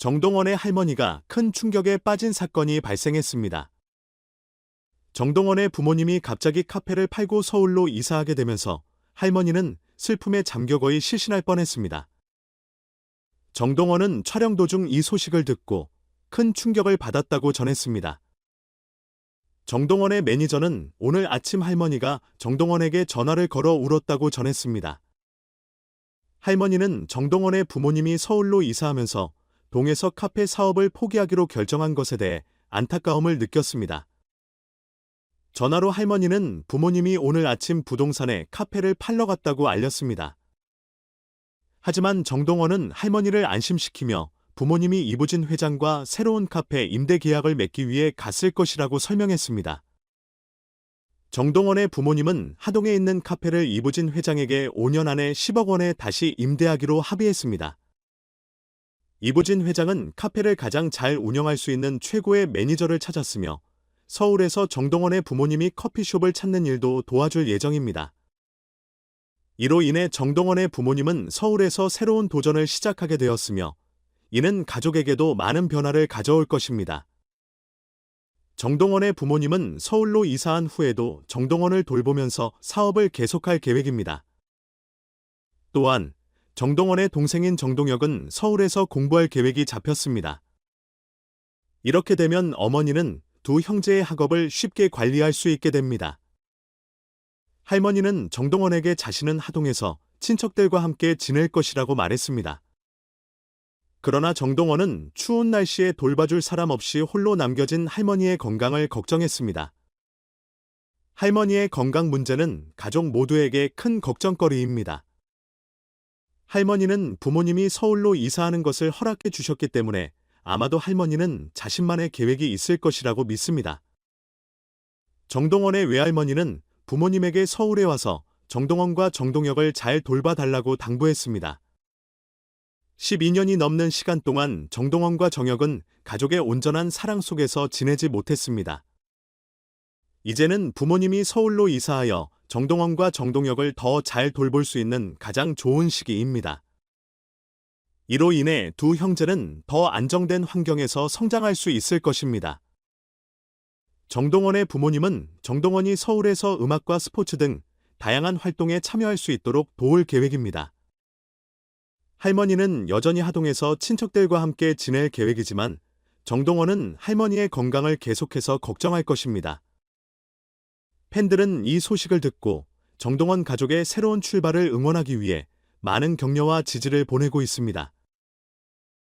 정동원의 할머니가 큰 충격에 빠진 사건이 발생했습니다. 정동원의 부모님이 갑자기 카페를 팔고 서울로 이사하게 되면서 할머니는 슬픔에 잠겨 거의 실신할 뻔했습니다. 정동원은 촬영 도중 이 소식을 듣고 큰 충격을 받았다고 전했습니다. 정동원의 매니저는 오늘 아침 할머니가 정동원에게 전화를 걸어 울었다고 전했습니다. 할머니는 정동원의 부모님이 서울로 이사하면서 동에서 카페 사업을 포기하기로 결정한 것에 대해 안타까움을 느꼈습니다. 전화로 할머니는 부모님이 오늘 아침 부동산에 카페를 팔러 갔다고 알렸습니다. 하지만 정동원은 할머니를 안심시키며 부모님이 이부진 회장과 새로운 카페 임대 계약을 맺기 위해 갔을 것이라고 설명했습니다. 정동원의 부모님은 하동에 있는 카페를 이부진 회장에게 5년 안에 10억 원에 다시 임대하기로 합의했습니다. 이부진 회장은 카페를 가장 잘 운영할 수 있는 최고의 매니저를 찾았으며 서울에서 정동원의 부모님이 커피숍을 찾는 일도 도와줄 예정입니다. 이로 인해 정동원의 부모님은 서울에서 새로운 도전을 시작하게 되었으며 이는 가족에게도 많은 변화를 가져올 것입니다. 정동원의 부모님은 서울로 이사한 후에도 정동원을 돌보면서 사업을 계속할 계획입니다. 또한 정동원의 동생인 정동혁은 서울에서 공부할 계획이 잡혔습니다. 이렇게 되면 어머니는 두 형제의 학업을 쉽게 관리할 수 있게 됩니다. 할머니는 정동원에게 자신은 하동에서 친척들과 함께 지낼 것이라고 말했습니다. 그러나 정동원은 추운 날씨에 돌봐줄 사람 없이 홀로 남겨진 할머니의 건강을 걱정했습니다. 할머니의 건강 문제는 가족 모두에게 큰 걱정거리입니다. 할머니는 부모님이 서울로 이사하는 것을 허락해 주셨기 때문에 아마도 할머니는 자신만의 계획이 있을 것이라고 믿습니다. 정동원의 외할머니는 부모님에게 서울에 와서 정동원과 정동혁을 잘 돌봐달라고 당부했습니다. 12년이 넘는 시간 동안 정동원과 정혁은 가족의 온전한 사랑 속에서 지내지 못했습니다. 이제는 부모님이 서울로 이사하여 정동원과 정동혁을 더 잘 돌볼 수 있는 가장 좋은 시기입니다. 이로 인해 두 형제는 더 안정된 환경에서 성장할 수 있을 것입니다. 정동원의 부모님은 정동원이 서울에서 음악과 스포츠 등 다양한 활동에 참여할 수 있도록 도울 계획입니다. 할머니는 여전히 하동에서 친척들과 함께 지낼 계획이지만 정동원은 할머니의 건강을 계속해서 걱정할 것입니다. 팬들은 이 소식을 듣고 정동원 가족의 새로운 출발을 응원하기 위해 많은 격려와 지지를 보내고 있습니다.